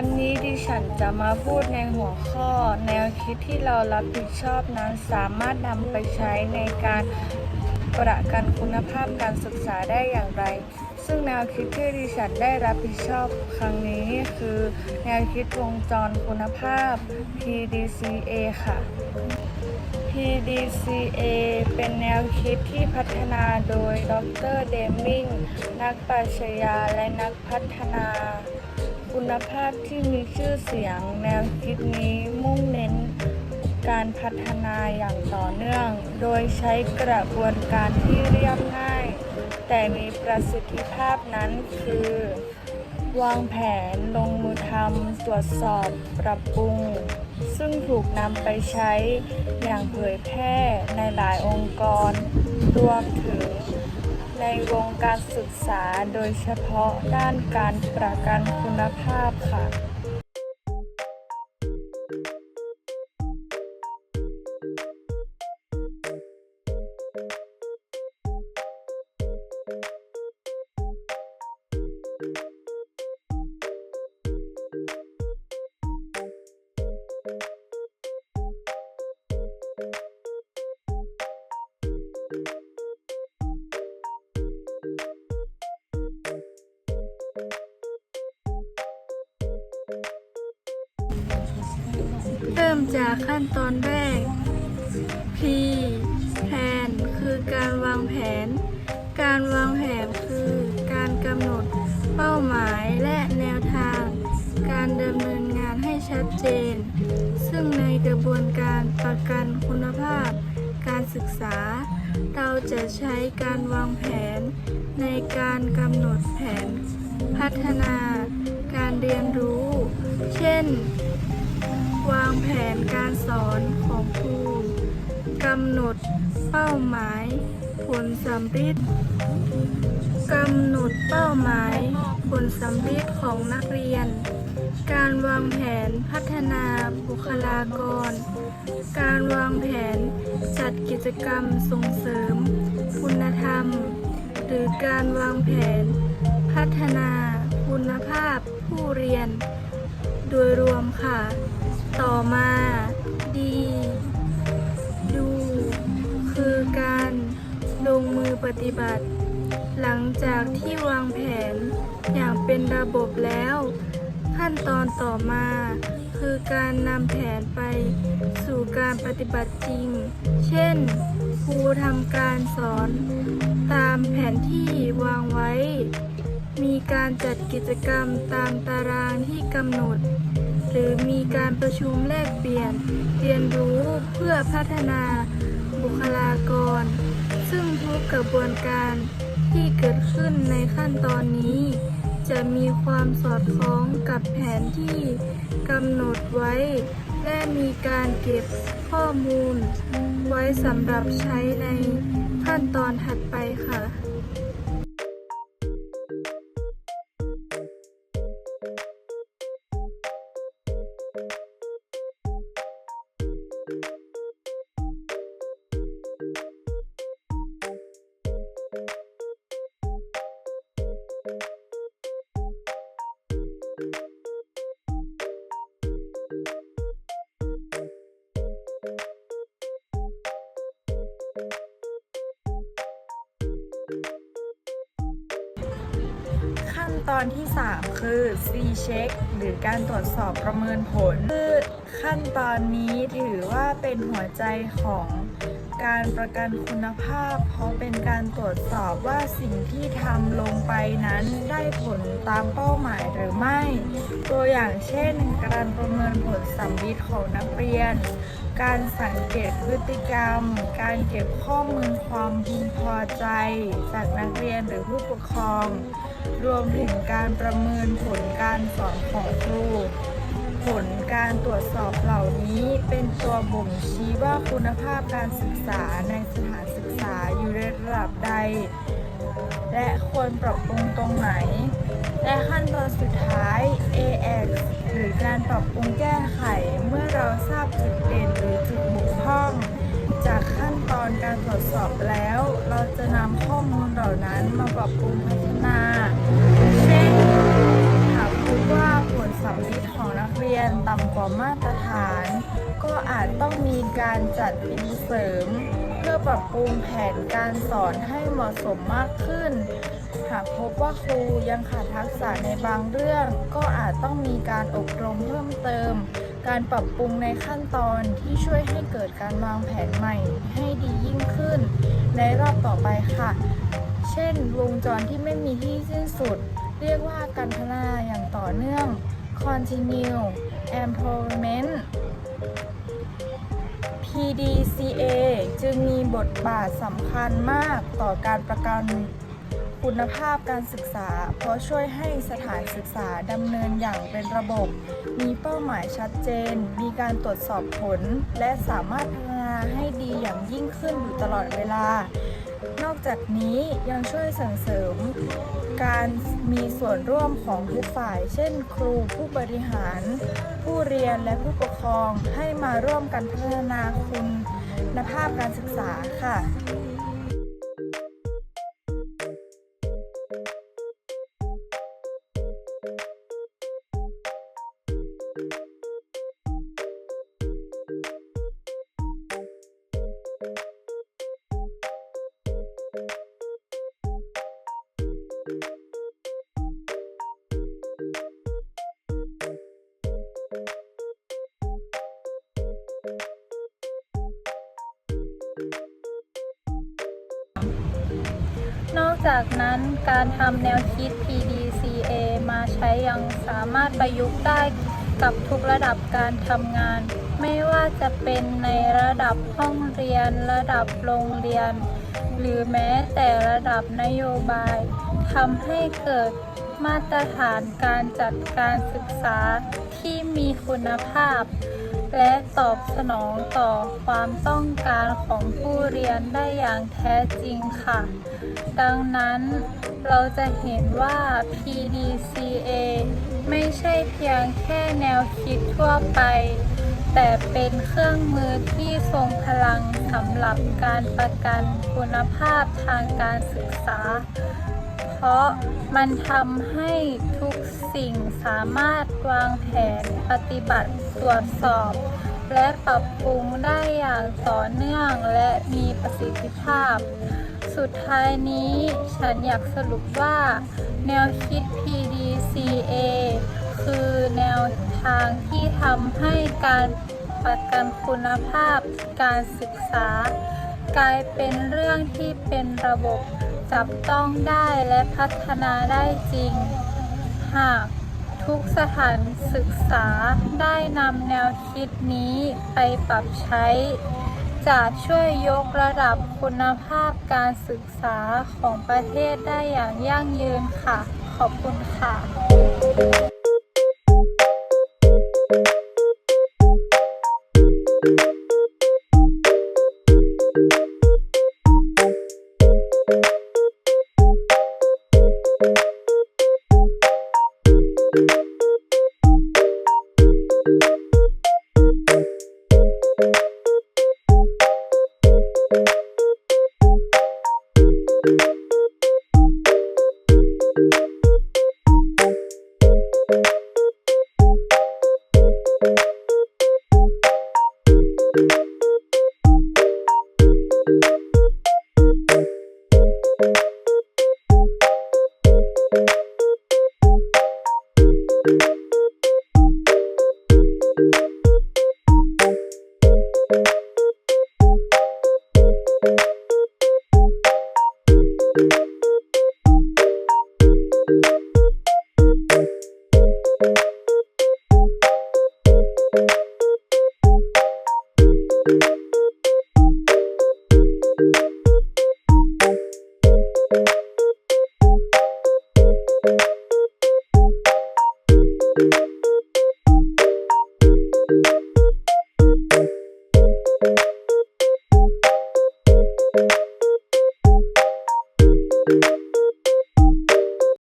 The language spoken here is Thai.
ันนี้ดิฉันจะมาพูดในหัวข้อ แนวคิดที่เรารับผิดชอบนั้นสามารถนำไปใช้ในการประกันคุณภาพการศึกษาได้อย่างไร ซึ่งแนวคิดที่ดิฉันได้รับผิดชอบครั้งนี้คือ แนวคิดวงจรคุณภาพ PDCA ค่ะ PDCA เป็นแนวคิดที่พัฒนาโดยดรเดมิง นักปรัชญาและนักพัฒนา คุณภาพที่มีชื่อเสียง แนวคิดนี้มุ่งเน้นการพัฒนาอย่างต่อเนื่อง โดยใช้กระบวนการที่เรียบง่าย แต่มีประสิทธิภาพนั้นคือ วางแผนลงมือทำตรวจสอบปรับปรุง ซึ่งถูกนำไปใช้อย่างเผยแพร่ในหลายองค์กร รวมถึง ในวงการศึกษาโดยเฉพาะด้านการประกันคุณภาพค่ะ จากขั้นตอนแรก P Plan คือการวางแผน การวางแผนคือการกำหนดเป้าหมายและแนวทาง การดำเนินงานให้ชัดเจน ซึ่งในกระบวนการประกันคุณภาพ การศึกษา เราจะใช้การวางแผน ในการกำหนดแผน พัฒนา การเรียนรู้ เช่น วางแผนการสอนของครูกำหนดเป้าหมาย ผลสำฤทธิ์กำหนดเป้าหมาย ผลสำฤทธิ์ของนักเรียน การวางแผนพัฒนาบุคลากร การวางแผนจัดกิจกรรมส่งเสริม คุณธรรม หรือการวางแผน พัฒนาคุณภาพผู้เรียน โดยรวมค่ะ ต่อมา ดี ดู คือการลงมือปฏิบัติ หลังจากที่วางแผนอย่างเป็นระบบแล้ว ขั้นตอนต่อมา คือการนำแผนไปสู่การปฏิบัติจริง เช่น ครูทำการสอนตามแผนที่วางไว้ มีการจัดกิจกรรมตามตารางที่กำหนด หรือมีการประชุมแลกเปลี่ยน เรียนรู้เพื่อพัฒนาบุคลากร ซึ่งทุกกระบวนการที่เกิดขึ้นในขั้นตอนนี้ จะมีความสอดคล้องกับแผนที่กำหนดไว้ และมีการเก็บข้อมูล ไว้สำหรับใช้ในขั้นตอนถัดไปค่ะ ตอนที่ 3 คือ C check หรือการตรวจสอบประเมินผลคือขั้นตอนนี้ถือว่าเป็นหัวใจของการประกันคุณภาพ เพราะเป็นการตรวจสอบว่าสิ่งที่ทำลงไปนั้นได้ผลตามเป้าหมายหรือไม่ ตัวอย่างเช่น การประเมินผลสัมฤทธิ์ของนักเรียน การสังเกตพฤติกรรม การเก็บข้อมูลความพึงพอใจ จากนักเรียนหรือผู้ปกครอง รวมถึงการประเมินผลการสอนของครู ผลการตรวจสอบเหล่านี้เป็นตัวบ่งชี้ว่าคุณภาพการศึกษาในสถานศึกษาอยู่ในระดับใด และควรปรับปรุงตรงไหน และขั้นตอนสุดท้าย AX หรือการปรับปรุงแก้ไขเมื่อเราทราบจุดเด่นหรือจุดบกพร่อง จากขั้นตอนการตรวจสอบแล้ว เราจะนำข้อมูลเหล่านั้นมาปรับปรุงพัฒนา เช่นหากพบว่าผลสำผิดของนักเรียนต่ำกว่ามาตรฐาน ก็อาจต้องมีการจัดปีเสริม เพื่อปรับปรุงแผนการสอนให้เหมาะสมมากขึ้น หากพบว่าครูยังขาดทักษะในบางเรื่อง ก็อาจต้องมีการอบรมเพิ่มเติม การปรับปรุงในขั้นตอนที่ช่วย กิดการวางแผนใหม่ให้ดียิ่งขึ้น ในรอบต่อไปค่ะ เช่น วงจรที่ไม่มีที่สิ้นสุด เรียกว่าการพัฒนาอย่างต่อเนื่อง continue improvement PDCA จึงมีบทบาทสำคัญมากต่อการประกัน คุณภาพการศึกษา เพราะช่วยให้สถานศึกษาดำเนินอย่างเป็นระบบ มีเป้าหมายชัดเจน มีการตรวจสอบผล และสามารถพัฒนาให้ดีอย่างยิ่งขึ้นอยู่ตลอดเวลา นอกจากนี้ยังช่วยส่งเสริม การมีส่วนร่วมของทุกฝ่าย เช่น ครูผู้บริหาร ผู้เรียนและผู้ปกครองให้มาร่วมกันพัฒนาคุณภาพการศึกษาค่ะ จากนั้นการทำแนวคิด PDCA มาใช้ยังสามารถประยุกต์ได้กับทุกระดับการทำงาน ไม่ว่าจะเป็นในระดับห้องเรียน ระดับโรงเรียน หรือแม้แต่ระดับนโยบายทำให้เกิดมาตรฐานการจัดการศึกษาที่มีคุณภาพ และตอบสนองต่อความต้องการของผู้เรียนได้อย่างแท้จริงค่ะ ดังนั้นเราจะเห็นว่า PDCA ไม่ใช่เพียงแค่แนวคิดทั่วไป แต่เป็นเครื่องมือที่ทรงพลังสำหรับการประกันคุณภาพทางการศึกษา เพราะมันทำให้ทุกสิ่งสามารถวางแผนปฏิบัติตรวจสอบ และปรับปรุงได้อย่างต่อเนื่องและมีประสิทธิภาพ สุดท้ายนี้ฉันอยากสรุปว่า แนวคิด PDCA คือแนวทางที่ทำให้การประกันคุณภาพการศึกษา กลายเป็นเรื่องที่เป็นระบบจับต้องได้และพัฒนาได้จริง หากทุกสถานศึกษาได้นำแนวคิดนี้ไปปรับใช้ จะช่วยยกระดับคุณภาพการศึกษาของประเทศได้อย่างยั่งยืนค่ะ ขอบคุณค่ะ